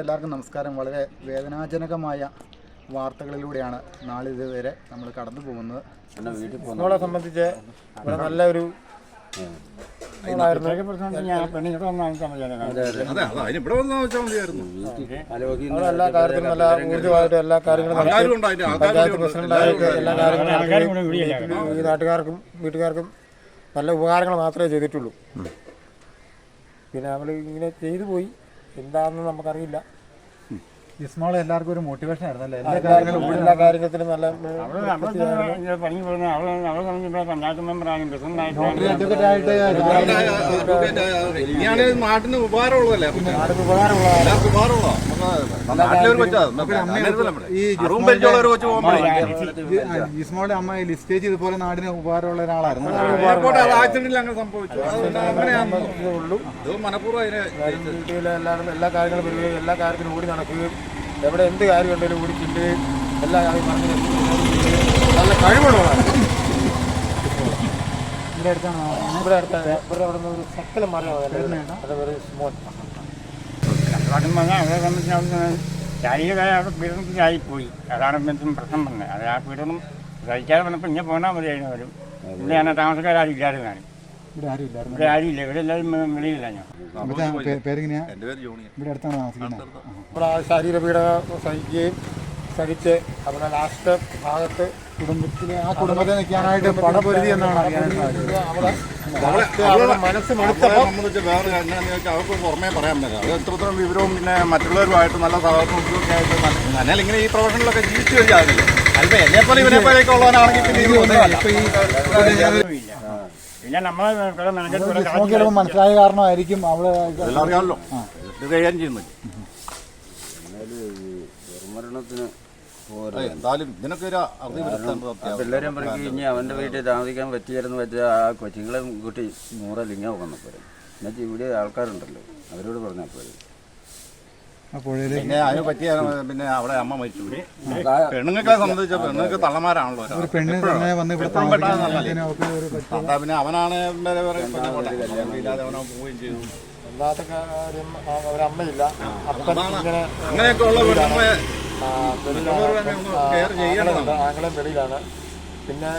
എല്ലാവർക്കും നമസ്കാരം. വളരെ വേദനാജനകമായ വാർത്തകളിലൂടെയാണ് നാളിതുവരെ നമ്മൾ കടന്നു പോകുന്നത്. നമ്മളെ സംബന്ധിച്ച് ഇവിടെ നല്ലൊരു എല്ലാ കാര്യത്തിലും നല്ല ഊർജമായിട്ട് എല്ലാ കാര്യങ്ങളും പഞ്ചായത്ത് പ്രസിഡന്റായിട്ട് എല്ലാ കാര്യങ്ങളും ഈ നാട്ടുകാർക്കും വീട്ടുകാർക്കും നല്ല ഉപകാരങ്ങൾ മാത്രമേ ചെയ്തിട്ടുള്ളൂ. പിന്നെ നമ്മൾ ഇങ്ങനെ ചെയ്തു പോയി. എന്താണെന്ന് നമുക്കറിയില്ല. ഇസ്മോൾ എല്ലാവർക്കും ഒരു മോട്ടിവേഷൻ ആയിരുന്നു അല്ലേ? എല്ലാ കാര്യങ്ങളും എല്ലാ കാര്യത്തിലും നല്ല പഞ്ചായത്ത് പ്രസിഡന്റായിട്ട് നാട്ടിന് ഉപകാരമുള്ളതല്ലേ? കൊച്ചു പോകുമ്പോഴേ ഇസ്മോളുടെ അമ്മ ഈ ലിസ്റ്റേജ് ഇതുപോലെ നാടിന് ഉപകാരമുള്ള ഒരാളായിരുന്നു. ആക്സിഡന്റിൽ അങ്ങനെ സംഭവിച്ചു. ഉള്ളൂ. ഇത് മനഃപൂർവം എല്ലാ കാര്യങ്ങളും എല്ലാ കാര്യത്തിനും കൂടി നടക്കുകയും എവിടെ എന്ത് കാര്യം ഉണ്ടെങ്കിലും കൂടി ചില്ലുകയും എല്ലാ കാര്യം പറഞ്ഞു നല്ല കഴിവുള്ളതാണ്. ഇവിടെ അടുത്താണ് ഇവിടെ അടുത്ത ഇവിടെ അവിടെ നിന്ന് ഒരു സക്കലം മാറിയാണ് അത് ഒരു സ്മോൾ കഷ്ടപ്പാടും വന്നിട്ട് ശാരീരികമായ അവിടെ പീഡനത്തിലായി പോയി അതാണ് എന്തും പ്രശ്നം പറഞ്ഞത്. അത് ആ പീഡനം കഴിക്കാതെ വന്നപ്പോൾ ഇങ്ങനെ പോകണം മതിയായിരുന്നു ഇവിടെ ഞാൻ താമസക്കാരും ഇല്ലായിരുന്നാണ് ഇവിടെ ആരും ഇല്ലായിരുന്നു. ഇവിടെ ആരും ഇല്ല. ഇവിടെ എല്ലാവരും വെ- വെളിയിലില്ല ഞാൻ? പേ- പേരെങ്ങനെയാ? എന്റെ പേര് ഇവിടെ അടുത്താണ് താമസിക്കുന്നത്. ഇവിടെ ആ ശരീരപീഡ സഹിക്കുകയും സഹിച്ച് അവിടെ ലാസ്റ്റ് ഭാഗത്ത് കുടുംബത്തിന് ആ കുടുംബത്തെ നിൽക്കാനായിട്ട് പണപരിധി എന്നാണ് അറിയാനായിട്ട് സാധിച്ചത്. അവിടെ ലാസ്റ്റ് അവരുടെ മനസ്സ് അവളെ മടുത്തപ്പോൾ സംബന്ധിച്ച് വേറെ എന്താണെന്ന് വെച്ചാൽ അവർക്ക് പുറമേ പറയാൻ പറ്റില്ല. അത് എത്രത്തോളം വിവരവും പിന്നെ മറ്റുള്ളവരുമായിട്ട് നല്ല സഹകരണമൊക്കെ ആയിട്ട് നല്ല- എന്നാൽ ഇങ്ങനെ ഈ പ്രൊഫഷനിലൊക്കെ ജീവിച്ചു കഴിഞ്ഞാൽ അല്പം എന്നെ പോലെ ഇവനെ പോലെയൊക്കെ ഉള്ളവനാണെങ്കിൽ പിന്നെ ഇത് ഒന്നുമല്ല ഇപ്പൊ ഈ പിന്നെ നമ്മളെ മനസ്സിലായ കാരണമായിരിക്കും അവൾ എല്ലാം അറിയാമല്ലോ. ഇത് കൈകാര്യം ചെയ്യുന്നില്ല അതെ, എന്തായാലും ഇതിനൊക്കെ ഒരു വരുത്തേണ്ടത് അത്യാവശ്യം. പിള്ളേരെ അവന്റെ വീട്ടിൽ താമസിക്കാൻ പറ്റിയായിരുന്നു വെച്ചാൽ ആ കൊച്ചുങ്ങളെ കൂട്ടി നൂറലിങ്ങ വന്നാൽ പോരെ എന്നുവെച്ചാൽ ഇവിടെ ആൾക്കാരുണ്ടല്ലോ. അവരോട് പറഞ്ഞാൽ പിന്നെ അതിന് പറ്റിയ പിന്നെ അവിടെ അമ്മ മരിച്ചു. പെണ്ണുങ്ങളെ സംബന്ധിച്ച പെണ്ണുങ്ങൾക്ക് തള്ളമാരാണല്ലോ പെട്ടെന്ന് പിന്നെ അവനാണ് വരെ പറയും, പിന്നെ പോട്ടെ. ഇല്ലാതെ അവനോ പോവുകയും ചെയ്തു. അല്ലാത്ത കാര്യം അവരമ്മയില്ല. അപ്പൻ ഇങ്ങനെ അങ്ങനെയൊക്കെ ഉള്ള വെളിയിലാണ്. പിന്നെ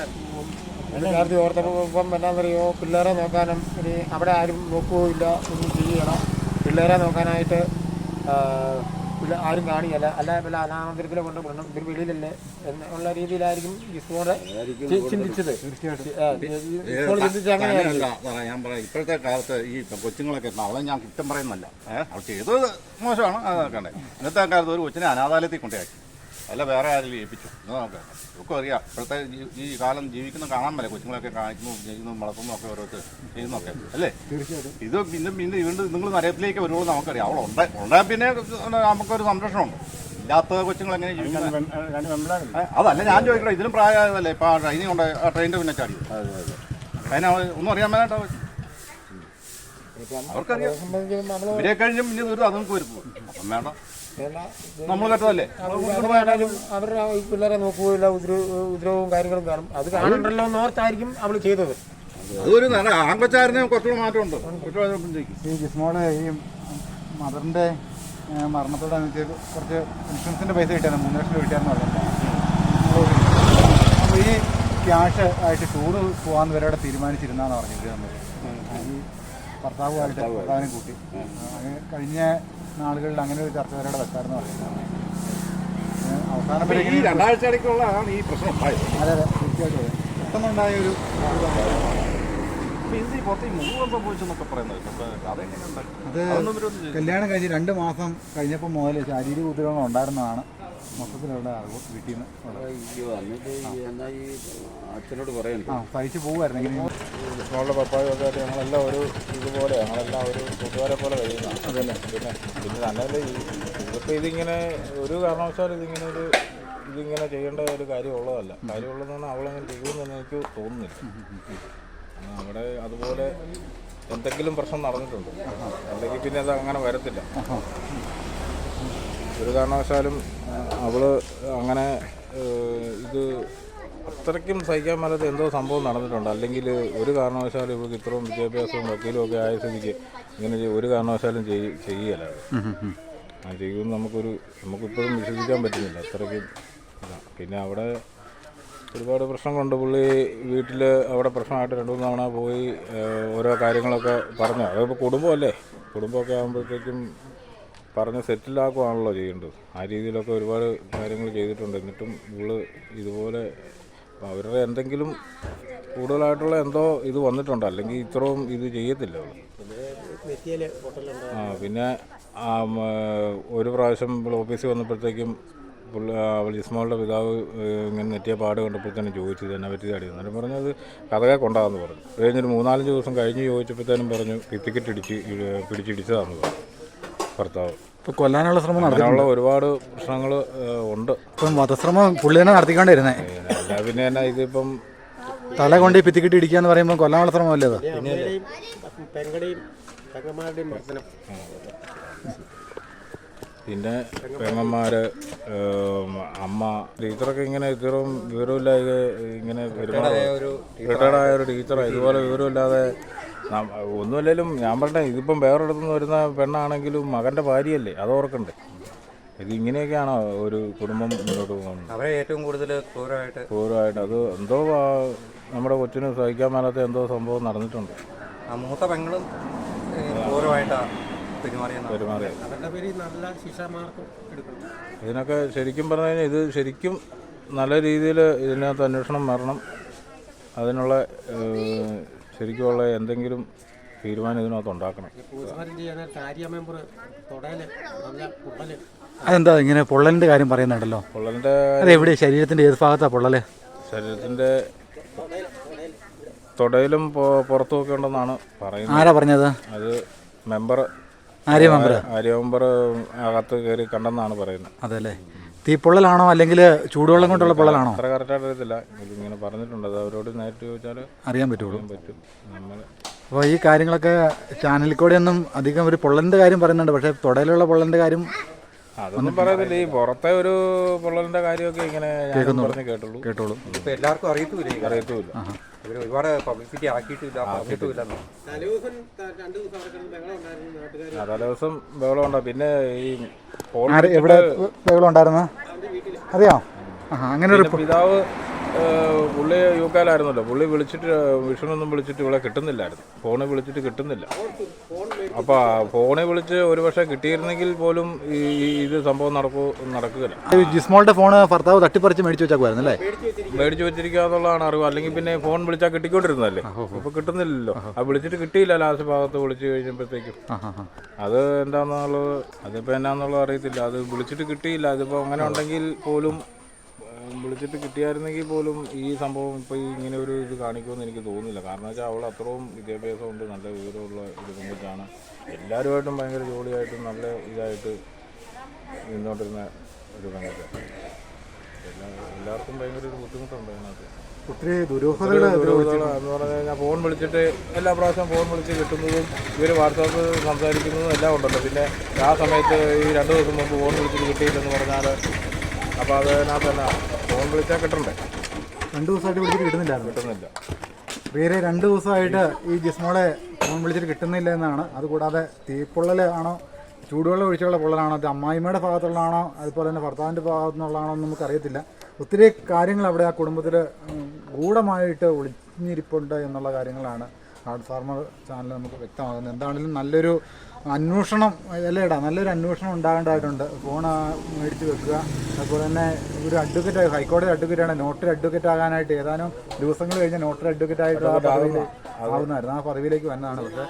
ഓർത്തപ്പോൾ ഇപ്പം എന്നാന്നറിയോ? പിള്ളേരെ നോക്കാനും ഇനി അവിടെ ആരും നോക്കുകയില്ല. ഒന്നും ചെയ്യണം. പിള്ളേരെ നോക്കാനായിട്ട് ആരും കാണിയല്ല അല്ല വല്ല അനാമന്തിരത്തിലെ കൊണ്ട് വിടണം ഇവർ വെളിയിലല്ലേ എന്നുള്ള രീതിയിലായിരിക്കും ഇസ്മോടെ ചി- ചിന്തിച്ചത്. ഞാൻ പറയാം. ഇപ്പോഴത്തെ കാലത്ത് ഈ കൊച്ചുങ്ങളൊക്കെ. അവളെ ഞാൻ കുറ്റം പറയുന്നല്ല അവൾ ചെയ്തത് മോശമാണ്. അതൊക്കെ ഇന്നത്തെ കാലത്ത് ഒരു കൊച്ചിനെ അനാഥാലയത്തിൽ കൊണ്ടുപോയി അല്ല വേറെ ആരെങ്കിലും ഏൽപ്പിച്ചു. ഇത് നോക്കാം. ഒക്കെ അറിയാം. ഇപ്പോഴത്തെ ഈ- കാലം ജീവിക്കുന്ന കാണാൻ പറ്റില്ല കൊച്ചുങ്ങളൊക്കെ കാണിക്കുന്നു ജീവിക്കുന്നു വളർത്തുന്നു ഒക്കെ ഓരോരുത്തർ ചെയ്യുന്നൊക്കെ അല്ലേ? ഇത് പിന്നെ പിന്നെ ഇവണ്ട് നിങ്ങൾ നരയത്തിലേക്ക് വരുമ്പോൾ നമുക്കറിയാം. അവൾ ഉണ്ട്. ഉണ്ടായാൽ പിന്നെ നമുക്കൊരു സംരക്ഷണമുണ്ട്. ഇല്ലാത്ത കൊച്ചുങ്ങൾ എങ്ങനെ ജീവിക്കുന്നത് അതല്ല ഞാൻ ചോദിക്കട്ടെ. ഇതിലും പ്രായമായതല്ലേ? ഇപ്പൊ ട്രെയിനിങ് കൊണ്ട് ആ ട്രെയിനിന്റെ പിന്നെ ചാടി. അതിനാ ഒന്നും അറിയാൻ മേലാട്ടോ. അവർക്കറിയാം. ഇവരെ കഴിഞ്ഞും ഇനി ഒരു അതുങ്ങൾക്ക് വരുമ്പോൾ അപ്പം വേണ്ട. നമ്മൾ കേട്ടതല്ലേ? അവരുടെ ഈ പിള്ളേരെ നോക്കുകയില്ല ഉദ്രവവും കാര്യങ്ങളും കാണും. അത് കാണണ്ടല്ലോ എന്നോർത്തായിരിക്കും അവൾ ചെയ്തത്. അതൊരു നല്ല ആൺകൊച്ചായിരുന്നെ കുറച്ചുകൂടെ മാറ്റമുണ്ട്. ഈ ജിസ്മോൾ ഈ മദറിന്റെ മരണത്തോടെ മരണത്തോടനുബന്ധിച്ച് കുറച്ച് ഇൻഷുറൻസിന്റെ പൈസ കിട്ടിയാണ് മൂന്ന് ലക്ഷം രൂപ കിട്ടിയാന്ന് പറഞ്ഞിട്ടുണ്ട് അപ്പോൾ ഈ ക്യാഷ് ആയിട്ട് ടൂറ് പോകാൻ വരെ അവിടെ തീരുമാനിച്ചിരുന്നാന്ന് പറഞ്ഞിട്ട് നമ്മൾ ഈ ഭർത്താവുമായിട്ട് ഭർത്താവിനെ കൂട്ടി. കഴിഞ്ഞ നാളുകളിൽ അങ്ങനെ ഒരു ചർച്ച വരെ അവിടെ വെക്കാറെന്ന് പറയുന്നത്. അവസാനം ഈ രണ്ടാഴ്ച ഇടയ്ക്കുള്ളതാണ് ഈ പ്രശ്നം ഉണ്ടായത്. അതെ അതെ തീർച്ചയായിട്ടും പെട്ടെന്നുണ്ടായ ഒരു അത് കല്യാണം കഴിഞ്ഞ് രണ്ട് മാസം കഴിഞ്ഞപ്പോൾ മുതൽ ശാരീരിക ഉപദ്രവങ്ങൾ ഉണ്ടായിരുന്നതാണ്. മൊത്തത്തിലുള്ള വീട്ടിൽ നിന്ന് അച്ഛനോട് പറയണ്ടേ ആ തയ്ച്ച് പോകുമായിരുന്നു ഇങ്ങനെ ഞങ്ങളുടെ പപ്പായും ആയിട്ട് ഞങ്ങളെല്ലാം ഒരു ഇതുപോലെ ഞങ്ങളെല്ലാം ഒരു കൂട്ടുകാരെ പോലെ കഴിയുന്നതാണ് അതല്ലേ. പിന്നെ പിന്നെ ഈ ഇതിപ്പോൾ ഇതിങ്ങനെ ഒരു കാരണവശാലും ഇതിങ്ങനെ ഒരു ഇതിങ്ങനെ ചെയ്യേണ്ട ഒരു കാര്യമുള്ളതല്ല. കാര്യമുള്ളതെന്ന് അവളങ്ങനെ ചെയ്യുമെന്ന് എനിക്ക് തോന്നുന്നില്ല. അവിടെ അതുപോലെ എന്തെങ്കിലും പ്രശ്നം നടന്നിട്ടുണ്ട്. അല്ലെങ്കിൽ പിന്നെ അത് അങ്ങനെ വരത്തില്ല. ഒരു കാരണവശാലും അവൾ അങ്ങനെ ഇത് അത്രയ്ക്കും സഹിക്കാൻ മേലാത്ത എന്തോ സംഭവം നടന്നിട്ടുണ്ട്. അല്ലെങ്കിൽ ഒരു കാരണവശാലും ഇവർക്ക് ഇത്രയും വിദ്യാഭ്യാസവും വക്കീലും ഒക്കെ ആയ സ്ഥിതിക്ക് ഇങ്ങനെ ഒരു കാരണവശാലും ചെയ്യ- ചെയ്യല ആ ചെയ്യുമെന്ന് നമുക്കൊരു നമുക്കിപ്പോഴും വിശ്വസിക്കാൻ പറ്റുന്നില്ല. അത്രയ്ക്കും പിന്നെ അവിടെ ഒരുപാട് പ്രശ്നങ്ങളുണ്ട് പുള്ളി വീട്ടിൽ അവിടെ പ്രശ്നമായിട്ട് രണ്ടു മൂന്ന് തവണ പോയി ഓരോ കാര്യങ്ങളൊക്കെ പറഞ്ഞു. അതിപ്പോൾ കുടുംബമല്ലേ? കുടുംബമൊക്കെ ആകുമ്പോഴത്തേക്കും പറഞ്ഞ് സെറ്റിലാക്കുകയാണല്ലോ ചെയ്യേണ്ടത്. ആ രീതിയിലൊക്കെ ഒരുപാട് കാര്യങ്ങൾ ചെയ്തിട്ടുണ്ട്. എന്നിട്ടും ഇവൾ ഇതുപോലെ അവരുടെ എന്തെങ്കിലും കൂടുതലായിട്ടുള്ള എന്തോ ഇത് വന്നിട്ടുണ്ട്. അല്ലെങ്കിൽ ഇത്രയും ഇത് ചെയ്യത്തില്ല ആ പിന്നെ ഒരു പ്രാവശ്യം ഇവിടെ ഓഫീസിൽ വന്നപ്പോഴത്തേക്കും ജിസ്മോളുടെ പിതാവ് ഇങ്ങനെ നെറ്റിയ പാട് കണ്ടപ്പോഴത്തേനും ചോദിച്ചു ഇത് എന്നെ പറ്റി അടി എന്നിട്ട് പറഞ്ഞത് കഥകെ കൊണ്ടാന്ന് പറഞ്ഞു. കഴിഞ്ഞൊരു മൂന്നാലഞ്ച് ദിവസം കഴിഞ്ഞ് ചോദിച്ചപ്പോഴത്തേനും പറഞ്ഞു ടിക്കറ്റ് ഇടിച്ച് പിടിച്ചിടിച്ചതാണെന്ന് പറഞ്ഞു. ഭർത്താവ്. ഇപ്പോൾ കൊല്ലാനുള്ള ശ്രമം നടത്താനുള്ള ഒരുപാട് പ്രശ്നങ്ങൾ ഉണ്ട്. ഇപ്പം വധശ്രമം പുള്ളി തന്നെ നടത്തിക്കൊണ്ടിരുന്നേ. പിന്നെ അല്ല പിന്നെ എന്നാ ഇതിപ്പം തല കൊണ്ട് പിത്തിക്കിട്ട് ഇടിക്കുക എന്ന് പറയുമ്പോൾ കൊല്ലാനുള്ള ശ്രമമല്ലേ അത്? പിന്നെ പെങ്ങന്മാര് അമ്മ ടീച്ചറൊക്കെ ഇങ്ങനെ ഇത്രയും വിവരമില്ലാതെ ഇങ്ങനെ റിട്ടയർഡായ ഒരു ടീച്ചറാണ്. ഇതുപോലെ വിവരമില്ലാതെ ഒന്നുമില്ലെങ്കിലും ഞാൻ പറഞ്ഞ ഇതിപ്പം വേറൊരിടത്തു നിന്ന് വരുന്ന പെണ്ണാണെങ്കിലും മകന്റെ ഭാര്യയല്ലേ അത് ഓർക്കണ്ടേ? ഇത് ഇങ്ങനെയൊക്കെയാണോ ഒരു കുടുംബം മുന്നോട്ട് പോകുന്നത്. അവരെ ഏറ്റവും കൂടുതൽ ക്രൂരമായിട്ട് ക്രൂരമായിട്ട് അത് എന്തോ നമ്മുടെ കൊച്ചിന് സഹിക്കാൻ മേലാത്ത എന്തോ സംഭവം നടന്നിട്ടുണ്ട്. ആ മൂത്ത പെങ്ങളും ക്രൂരമായിട്ടാണ് പെരുമാറിയെന്ന് പെരുമാറിയത്. അവരുടെ പേരിൽ നല്ല ശിക്ഷാമാർക്കും എടുക്കണം ഇതിനൊക്കെ ശരിക്കും പറഞ്ഞു കഴിഞ്ഞാൽ ഇത് ശരിക്കും നല്ല രീതിയിൽ ഇതിനകത്ത് അന്വേഷണം വരണം. അതിനുള്ള ഏഹ്, ശരിക്കുമുള്ള എന്തെങ്കിലും തീരുമാനം ഇതിനകത്ത് ഉണ്ടാക്കണം. അതെന്താ ഇങ്ങനെ പൊള്ളലിന്റെ കാര്യം പറയുന്നുണ്ടല്ലോ? പൊള്ളലിന്റെ അതെവിടെ എവിടെ? ശരീരത്തിന്റെ ഏത് ഭാഗത്താണ് പൊള്ളൽ? ശരീരത്തിന്റെ തൊടയിലും പുറത്തുമൊക്കെ ഉണ്ടെന്നാണ് പറയുന്നത്. ആരാ പറഞ്ഞത്? അത് member Arya member Arya member അകത്ത് കയറി കണ്ടെന്നാണ് പറയുന്നത്. അതല്ലേ? തീപ്പൊള്ളലാണോ അല്ലെങ്കിൽ ചൂടുവെള്ളം കൊണ്ടുള്ള പൊള്ളലാണോ? അത്ര കറക്റ്റായിട്ട് അറിയത്തില്ല. ഇതിങ്ങനെ പറഞ്ഞിട്ടുണ്ട്. അത് അവരോട് നേരിട്ട് ചോദിച്ചാൽ അറിയാൻ പറ്റുള്ളൂ. പറ്റും. നമ്മൾ അപ്പോൾ ഈ കാര്യങ്ങളൊക്കെ ചാനലിൽ കൂടെ ഒന്നും അധികം ഒരു പൊള്ളലിന്റെ കാര്യം പറയുന്നുണ്ട്. പക്ഷേ തുടയിലുള്ള പൊള്ളലിന്റെ കാര്യം അതൊന്നും പറയത്തില്ല. ഈ പുറത്തെ ഒരു പൊള്ളലിന്റെ കാര്യമൊക്കെ ഇങ്ങനെ പറഞ്ഞ് കേട്ടുള്ളൂ. കേട്ടോളൂ ഇപ്പൊ എല്ലാവർക്കും അറിയത്തൂല്ല അറിയത്തുമില്ല ഇവർ ഒരുപാട് പബ്ലിസിറ്റി ആക്കിയിട്ടില്ല പറഞ്ഞിട്ടുമില്ല തലേദിവസം ബഹളം ഉണ്ടോ പിന്നെ ഈ എവിടെ ബഹളം അറിയോ? ആ അങ്ങനെ ഒരു പിതാവ് പുള്ളി യുക്കാലായിരുന്നല്ലോ പുള്ളി വിളിച്ചിട്ട് വിഷ്ണുവൊന്നും വിളിച്ചിട്ട് ഇവിടെ കിട്ടുന്നില്ലായിരുന്നു. ഫോണിൽ വിളിച്ചിട്ട് കിട്ടുന്നില്ല. അപ്പൊ ആ ഫോണിൽ വിളിച്ച് ഒരു പക്ഷേ കിട്ടിയിരുന്നെങ്കിൽ പോലും ഈ ഇത് സംഭവം നടക്കൂ നടക്കുകയില്ല. ജിസ്മോളുടെ ഫോൺ ഭർത്താവ് തട്ടിപ്പറിച്ച് മേടിച്ചു വെച്ചാക്കുമായിരുന്നു അല്ലേ മേടിച്ചു വെച്ചിരിക്കുക എന്നുള്ളതാണ് അറിവ്. അല്ലെങ്കിൽ പിന്നെ ഫോൺ വിളിച്ചാൽ കിട്ടിക്കൊണ്ടിരുന്നല്ലേ ഇപ്പൊ കിട്ടുന്നില്ലല്ലോ. ആ വിളിച്ചിട്ട് കിട്ടിയില്ല ലാസ്റ്റ് ഭാഗത്ത് വിളിച്ചു കഴിഞ്ഞപ്പോഴത്തേക്കും. അത് എന്താണെന്നുള്ളത് അതിപ്പോൾ എന്നാന്നുള്ളത് അറിയത്തില്ല. അത് വിളിച്ചിട്ട് കിട്ടിയില്ല. അതിപ്പോൾ അങ്ങനെ ഉണ്ടെങ്കിൽ പോലും വിളിച്ചിട്ട് കിട്ടിയായിരുന്നെങ്കിൽ പോലും ഈ സംഭവം ഇപ്പോൾ ഈ ഇങ്ങനെ ഒരു ഇത് കാണിക്കുമെന്ന് എനിക്ക് തോന്നുന്നില്ല. കാരണം വെച്ചാൽ അവൾ അത്രയും വിദ്യാഭ്യാസമുണ്ട് നല്ല വിവരമുള്ള ഒരു കൊണ്ടിട്ടാണ് എല്ലാവരുമായിട്ടും ഭയങ്കര ജോലിയായിട്ടും നല്ല ഇതായിട്ട് നിന്നോണ്ടിരുന്ന ഒരു പെൺകുച്ചാണ് എല്ലാ എല്ലാവർക്കും ഭയങ്കര ഒരു ബുദ്ധിമുട്ടുണ്ട് അതിനകത്ത്. ഒത്തിരി ദുരൂഹതകൾ ദുരൂഹതകൾ എന്ന് പറഞ്ഞു കഴിഞ്ഞാൽ ഫോൺ വിളിച്ചിട്ട് എല്ലാ പ്രാവശ്യം ഫോൺ വിളിച്ച് കിട്ടുന്നതും ഇവർ വാട്സാപ്പ് സംസാരിക്കുന്നതും എല്ലാം ഉണ്ടല്ലോ. പിന്നെ ആ സമയത്ത് ഈ രണ്ട് ദിവസം മുമ്പ് ഫോൺ വിളിച്ചിട്ട് കിട്ടിയില്ലെന്ന് പറഞ്ഞാൽ അപ്പോൾ അതിനകത്തല്ല ഫോൺ വിളിച്ചാൽ കിട്ടണ്ടേ? രണ്ട് ദിവസമായിട്ട് വിളിച്ചിട്ട് കിട്ടുന്നില്ലായിരുന്നു. കിട്ടുന്നില്ല. വേറെ രണ്ട് ദിവസമായിട്ട് ഈ ജിസ്മോളെ ഫോൺ വിളിച്ചിട്ട് കിട്ടുന്നില്ല എന്നാണ്. അതുകൂടാതെ തീപ്പൊള്ളൽ ആണോ ചൂടുവെള്ളം ഒഴിച്ചുള്ള പൊള്ളലാണോ അത് അമ്മായിമ്മയുടെ ഭാഗത്തുള്ളതാണോ അതുപോലെ തന്നെ ഭർത്താവിന്റെ ഭാഗത്തു നിന്നുള്ളതാണോ എന്ന് നമുക്കറിയത്തില്ല. ഒത്തിരി കാര്യങ്ങൾ അവിടെ ആ കുടുംബത്തിൽ ഗൂഢമായിട്ട് ഒളിഞ്ഞിരിപ്പുണ്ട് എന്നുള്ള കാര്യങ്ങളാണ് ഹാർഡ് ഫാർമർ ചാനൽ നമുക്ക് വ്യക്തമാകുന്നത്. എന്താണെങ്കിലും നല്ലൊരു അന്വേഷണം അല്ലേടാ നല്ലൊരു അന്വേഷണം ഉണ്ടാകേണ്ടതായിട്ടുണ്ട്. ഫോൺ മേടിച്ച് വെക്കുക. അതുപോലെ തന്നെ ഒരു അഡ്വക്കേറ്റ് ഹൈക്കോടതി അഡ്വക്കേറ്റാണ് നോട്ടറി അഡ്വക്കേറ്റ് ആകാനായിട്ട് ഏതാനും ദിവസങ്ങൾ കഴിഞ്ഞ നോട്ടറി അഡ്വക്കേറ്റ് ആയിട്ട് ആ പദവിയിൽ ആവുന്നതായിരുന്നു. ആ പദവിയിലേക്ക് വന്നതാണ് പക്ഷേ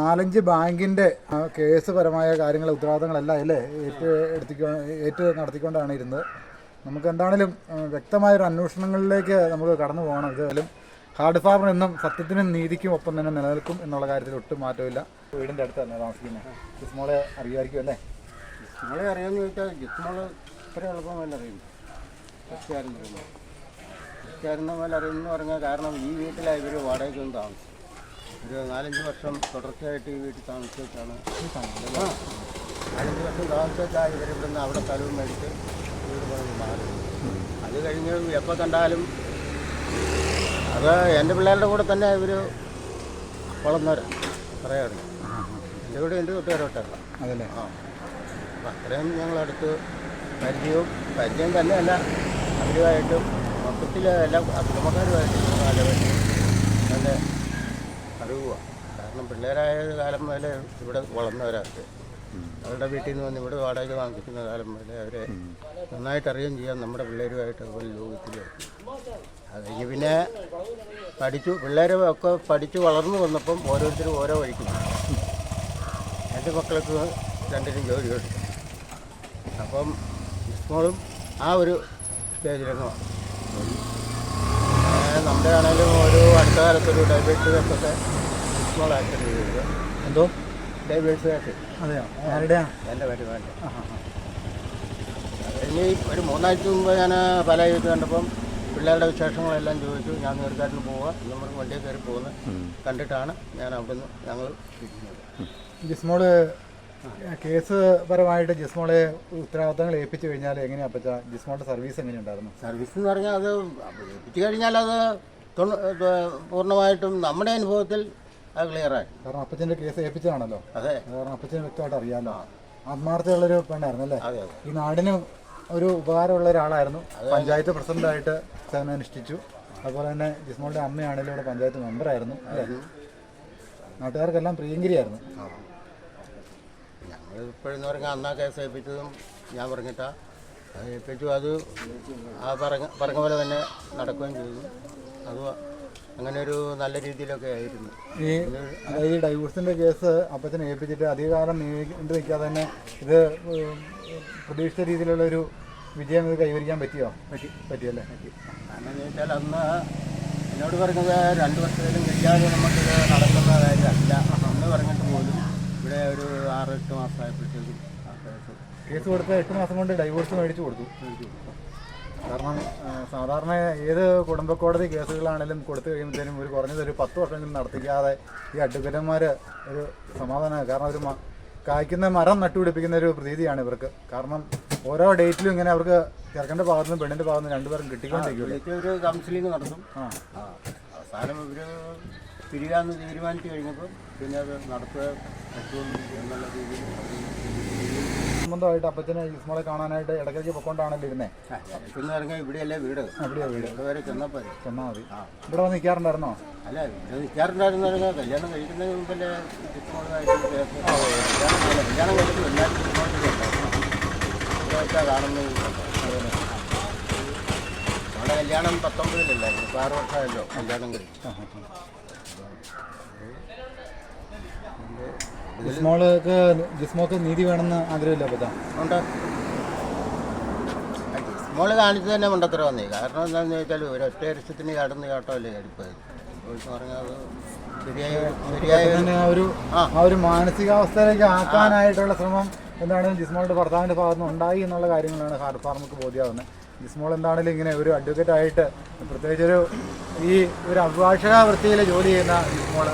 നാലഞ്ച് ബാങ്കിന്റെ ആ, കേസ് പരമായ കാര്യങ്ങൾ ഉത്തരവാദിത്തങ്ങളല്ല അല്ലേ ഏറ്റ് എടുത്തിക്കോ ഏറ്റ് നടത്തിക്കൊണ്ടാണ് ഇരുന്നത്. നമുക്ക് എന്താണെങ്കിലും വ്യക്തമായ വ്യക്തമായൊരു അന്വേഷണങ്ങളിലേക്ക് നമുക്ക് കടന്നു പോകണം. ഇതായാലും ഹാർഡ് ഫാർമർ എന്നും സത്യത്തിനും നീതിക്കും ഒപ്പം തന്നെ നിലനിൽക്കും എന്നുള്ള കാര്യത്തിൽ ഒട്ടും മാറ്റമില്ല. വീടിന്റെ അടുത്ത് തന്നെ താമസിക്കുന്നത് ജിസ്മോളെ അറിയുമായിരിക്കും അല്ലേ? ജിസ്മോളെ അറിയാമെന്ന് ചോദിച്ചാൽ ജിസ്മോൾ ഇത്ര എളുപ്പമല്ല അറിയും ക്രിസ്ത്യാനിരുന്നു ക്രിസ്ത്യാനിന്ന പോലെ അറിയുമെന്ന് പറഞ്ഞാൽ കാരണം ഈ വീട്ടിലായി ഇവർ വാടകയ്ക്ക് താമസിച്ചു ഒരു നാലഞ്ച് വർഷം തുടർച്ചയായിട്ട് ഈ വീട്ടിൽ താമസിച്ചിട്ടാണ് നാലഞ്ച് വർഷം താമസിച്ചാൽ ഇവർ ഇവിടുന്ന് അവിടെ സ്ഥലവും മേടിച്ച് വീട് പറഞ്ഞ് മാറി അത് കഴിഞ്ഞ് എപ്പോൾ കണ്ടാലും അത് എന്റെ പിള്ളേരുടെ കൂടെ തന്നെ ഇവർ വളർന്നവരാണ് എന്റെ കൂടെ എന്റെ തൊട്ടുകാരോട്ടല്ല അതല്ലേ? ആ. അപ്പം അത്രയും ഞങ്ങളടുത്ത് പരിചയവും പരിചയം തന്നെയല്ല. അവരുമായിട്ടും മൊത്തത്തിൽ എല്ലാ കുടുംബക്കാരുമായിട്ട് നല്ല പരിചയം നല്ല അറിവുക കാരണം പിള്ളേരായ കാലം മുതലേ ഇവിടെ വളർന്നവരാണ് അവരുടെ വീട്ടിൽ നിന്ന് വന്ന് ഇവിടെ വാടക താമസിക്കുന്ന കാലം മുതലേ അവരെ നന്നായിട്ട് അറിയുകയും ചെയ്യാം നമ്മുടെ പിള്ളേരുമായിട്ട് ഒരു ലോകത്തിൽ അത് കഴിഞ്ഞ് പിന്നെ പഠിച്ചു പിള്ളേരെ ഒക്കെ പഠിച്ചു വളർന്നു വന്നപ്പം ഓരോരുത്തരും ഓരോ വഴിക്കും. എന്റെ മക്കൾക്ക് രണ്ടിനും ജോലി കൊടുത്തു അപ്പം ഇസ്മോളും ആ ഒരു സ്റ്റേജിലങ്ങ് വന്നു. നമ്മുടെ ആണെങ്കിലും ഒരു അടുത്ത കാലത്തൊരു ഡയബറ്റീസ് ഒക്കെ ഇസ്മോൾ ആക്സിഡന്റ് ചെയ്തത് എന്തോ? ഡയബറ്റീസ് കേസ് അതെയോ? ആരുടെയാണ് എന്റെ പരിപാടി ഇനി ഒരു മൂന്നാഴ്ച മുമ്പ് ഞാൻ പല ഇത് കണ്ടപ്പം പിള്ളേരുടെ വിശേഷങ്ങളെല്ലാം ചോദിച്ചു. ഞാൻ നേർക്കാട്ടിൽ പോവുക നമ്മൾ വണ്ടിയിൽ കയറി പോകുന്നത് കണ്ടിട്ടാണ് ഞാൻ അവിടുന്ന് ഞങ്ങൾ ജിസ്മോൾ കേസ് പരമായിട്ട് ജിസ്മോളെ ഉത്തരവാദിത്തങ്ങൾ ഏൽപ്പിച്ചു കഴിഞ്ഞാൽ എങ്ങനെയാ? അപ്പച്ച ജിസ്മോളുടെ സർവീസ് എങ്ങനെയുണ്ടായിരുന്നു? സർവീസ് എന്ന് പറഞ്ഞാൽ അത് ഏൽപ്പിച്ചു കഴിഞ്ഞാൽ അത് പൂർണമായിട്ടും നമ്മുടെ അനുഭവത്തിൽ അത് ക്ലിയറായി കാരണം അപ്പച്ചന്റെ കേസ് ഏൽപ്പിച്ചതാണല്ലോ. അതെ. കാരണം അപ്പച്ചന് വ്യക്തമായിട്ട് അറിയാമല്ലോ ആത്മാർത്ഥമുള്ളൊരു പെണ്ണായിരുന്നു അല്ലേ അതെ. ഈ നാടിന് ഒരു ഉപകാരമുള്ള ഒരാളായിരുന്നു. പഞ്ചായത്ത് പ്രസിഡന്റായിട്ട് സേവനം അനുഷ്ഠിച്ചു. അതുപോലെ തന്നെ ജിസ്മോളുടെ അമ്മയാണെങ്കിലും ഇവിടെ പഞ്ചായത്ത് മെമ്പറായിരുന്നു. അല്ലേ? നാട്ടുകാർക്കെല്ലാം പ്രിയങ്കരിയായിരുന്നു. ഞങ്ങൾ ഇപ്പോഴെന്ന് പറഞ്ഞാൽ അന്നാ കേസ് ഏൽപ്പിച്ചതും ഞാൻ പറഞ്ഞിട്ടാ. അത് ഏൽപ്പിച്ചു അത് ആ പറഞ്ഞ പറഞ്ഞ പോലെ തന്നെ നടക്കുകയും ചെയ്തു. അത് അങ്ങനെ ഒരു നല്ല രീതിയിലൊക്കെ ആയിരുന്നു. ഈ അതായത് ഈ ഡൈവോഴ്സിന്റെ കേസ് അപ്പച്ചനെ ഏൽപ്പിച്ചിട്ട് അധികകാലം നീണ്ടു നിൽക്കാതെ തന്നെ ഇത് പ്രതീക്ഷിച്ച രീതിയിലുള്ള ഒരു വിജയം ഇത് കൈവരിക്കാൻ പറ്റിയോ? പറ്റി പറ്റിയല്ലേ? അങ്ങനെ ചോദിച്ചാൽ അന്ന് എന്നോട് പറഞ്ഞത് രണ്ട് വർഷത്തിലും കഴിയാതെ നമുക്കിത് നടക്കുന്ന കാര്യമല്ല. അന്ന് പറഞ്ഞിട്ട് പോലും ഇവിടെ ഒരു ആറ് എട്ട് മാസമായപ്പോഴത്തേക്കും കേസ് കൊടുത്ത എട്ട് മാസം കൊണ്ട് ഡൈവോഴ്സ് മേടിച്ചു കൊടുത്തു. കാരണം സാധാരണ ഏത് കുടുംബ കോടതി കേസുകളാണെങ്കിലും കൊടുത്തു കഴിയുമ്പോഴത്തേനും ഒരു കുറഞ്ഞത് ഒരു പത്ത് വർഷമെങ്കിലും നടത്തിക്കാതെ ഈ അഡ്വക്കേറ്റന്മാർ ഒരു സമാധാനമാണ് കാരണം ഒരു കായ്ക്കുന്ന മരം നട്ടുപിടിപ്പിക്കുന്ന ഒരു പ്രതീതിയാണ് ഇവർക്ക്. കാരണം ഓരോ ഡേറ്റിലും ഇങ്ങനെ അവർക്ക് ചെറുക്കന്റെ ഭാഗത്തു നിന്ന് പെണ്ണിന്റെ ഭാഗത്തു നിന്ന് രണ്ടുപേരും കിട്ടിക്കൊണ്ടിരിക്കും തിരികാന്ന് ഒരു കൗൺസിലിംഗ് നടത്തും. അവസാനം ഇവർ പിരിയാന്ന് തീരുമാനിച്ചു കഴിഞ്ഞപ്പോൾ പിന്നെ അത് നടത്തുക എന്നുള്ള രീതിയിൽ സംബന്ധമായിട്ട് അപ്പച്ചനെ ഇസ്മോളെ കാണാനായിട്ട് ഇടയ്ക്കിടയ്ക്ക് പൊക്കോണ്ടാണല്ലോ ഇരുന്നേ. പിന്നെ ഇറങ്ങി ഇവിടെയല്ലേ വീട്? അവിടെയാ വീട്. ഇവിടെ വരെ ചെന്നപ്പോൾ ചെന്നാൽ മതി. ഇവിടെ വന്ന് നിൽക്കാറുണ്ടായിരുന്നോ? അല്ല ഇവിടെ നിൽക്കാറുണ്ടായിരുന്നു. കല്യാണം കഴിക്കുന്നതിന് മുമ്പല്ലേ കേസ് കല്യാണം കഴിച്ചു എല്ലാവരും കാണുന്നത് കല്യാണം പത്തൊമ്പതിലല്ലായിരുന്നു ആറ് വർഷമായല്ലോ കല്യാണം കഴിച്ചു. ജിസ്മോൾക്ക് ജിസ്മോക്ക് നീതി വേണമെന്ന് ആഗ്രഹമില്ല ഉണ്ട്. മോൾ കാണിച്ചു തന്നെ മണ്ടത്തര വന്നേ. കാരണം എന്താണെന്ന് ചോദിച്ചാൽ ഒരൊറ്റ ലക്ഷത്തിന് കടന്ന് കേട്ടോല്ലേ ശരിയായ ശരിയായ ഒരു- ഒരു. ആ. ഒരു മാനസികാവസ്ഥയിലേക്ക് ആക്കാനായിട്ടുള്ള ശ്രമം എന്താണെങ്കിലും ജിസ്മോളുടെ ഭർത്താവിന്റെ ഭാഗത്ത് നിന്ന് ഉണ്ടായി എന്നുള്ള കാര്യങ്ങളാണ് ഹാർഡ് ഫാർമക്ക് ബോധ്യാവുന്നത് ജിസ്മോൾ എന്താണെങ്കിലും ഇങ്ങനെ ഒരു അഡ്വക്കേറ്റ് ആയിട്ട് പ്രത്യേകിച്ചൊരു ഈ ഒരു അഭിഭാഷക വൃത്തിയിൽ ജോലി ചെയ്യുന്ന ജിസ്മോൾ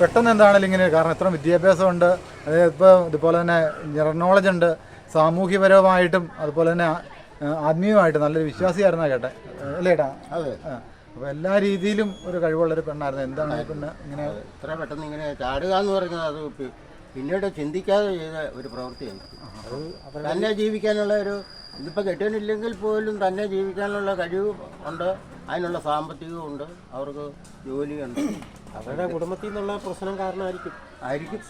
പെട്ടെന്ന് എന്താണെങ്കിലും ഇങ്ങനെ കാരണം ഇത്ര വിദ്യാഭ്യാസമുണ്ട് അതായത് ഇപ്പോൾ ഇതുപോലെ തന്നെ ജനറൽ നോളജ് ഉണ്ട് സാമൂഹ്യപരമായിട്ടും അതുപോലെ തന്നെ ആത്മീയമായിട്ടും നല്ലൊരു വിശ്വാസിയായിരുന്നു കേട്ടെ. അല്ലേ ഏട്ടാ? അതെ. അപ്പോൾ എല്ലാ രീതിയിലും ഒരു കഴിവുള്ളൊരു പെണ്ണായിരുന്നു. എന്താണ് പിന്നെ ഇങ്ങനെ? ഇത്ര പെട്ടെന്ന് ഇങ്ങനെ ചാടുക എന്ന് പറയുന്നത് അത് പിന്നീട് ചിന്തിക്കാതെ ചെയ്ത ഒരു പ്രവൃത്തിയാണ്. അത് തന്നെ ജീവിക്കാനുള്ള ഒരു ഇതിപ്പോൾ കെട്ടിയനില്ലെങ്കിൽ പോലും തന്നെ ജീവിക്കാനുള്ള കഴിവ് ഉണ്ട്? അതിനുള്ള സാമ്പത്തികവും ഉണ്ട്. അവർക്ക് ജോലിയുണ്ട്. അവരുടെ കുടുംബത്തിൽ നിന്നുള്ള പ്രശ്നം കാരണമായിരിക്കും. ആയിരിക്കും.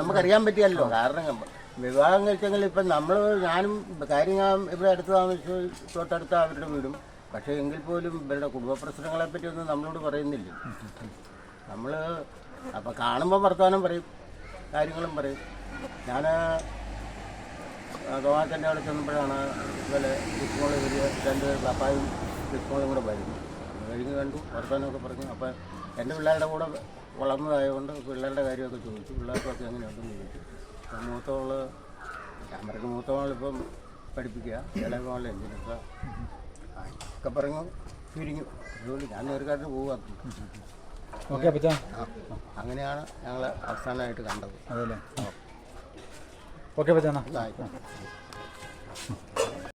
നമുക്കറിയാൻ പറ്റിയല്ലോ കാരണം വിവാഹം കഴിച്ചെങ്കിൽ ഇപ്പം നമ്മൾ ഞാനും കാര്യങ്ങൾ ഇവിടെ അടുത്ത് താമസിച്ചു തൊട്ടടുത്ത അവരുടെ വീടും. പക്ഷേ എങ്കിൽ പോലും ഇവരുടെ കുടുംബ പ്രശ്നങ്ങളെ പറ്റിയൊന്നും നമ്മളോട് പറയുന്നില്ല. നമ്മൾ അപ്പം കാണുമ്പോൾ വർത്തമാനം പറയും കാര്യങ്ങളും പറയും. ഞാൻ ഗോവാത്തന്റെ അവിടെ ചെന്നപ്പോഴാണ് ഇതുപോലെ ഡിസ്മോൾ ഇവർ രണ്ട് പപ്പായും ഡിസ്മോളും കൂടെ വരുന്നു കഴിഞ്ഞ് കണ്ടു വർത്തമാനമൊക്കെ പറഞ്ഞു. അപ്പം എന്റെ പിള്ളേരുടെ കൂടെ വളർന്നതായതുകൊണ്ട് പിള്ളേരുടെ കാര്യമൊക്കെ ചോദിച്ചു. പിള്ളേർക്കൊക്കെ എങ്ങനെയുണ്ടെന്ന് ചോദിച്ചു. അപ്പം മൂത്തവൾ ക്യാമറയ്ക്ക് മൂത്തവളിപ്പം പഠിപ്പിക്കുക ഇളയ മോളെ എന്തിനൊക്കെ ഒക്കെ പറഞ്ഞു പിരിഞ്ഞു അതുകൊണ്ട് ഞാൻ നേർക്കാട്ടിന് പോവാ. ഓക്കെ അപ്പച്ച. അങ്ങനെയാണ് ഞങ്ങൾ അവസാനമായിട്ട് കണ്ടത്. അതല്ലേ? ഓക്കെ അപ്പച്ച ആയിക്കോട്ടെ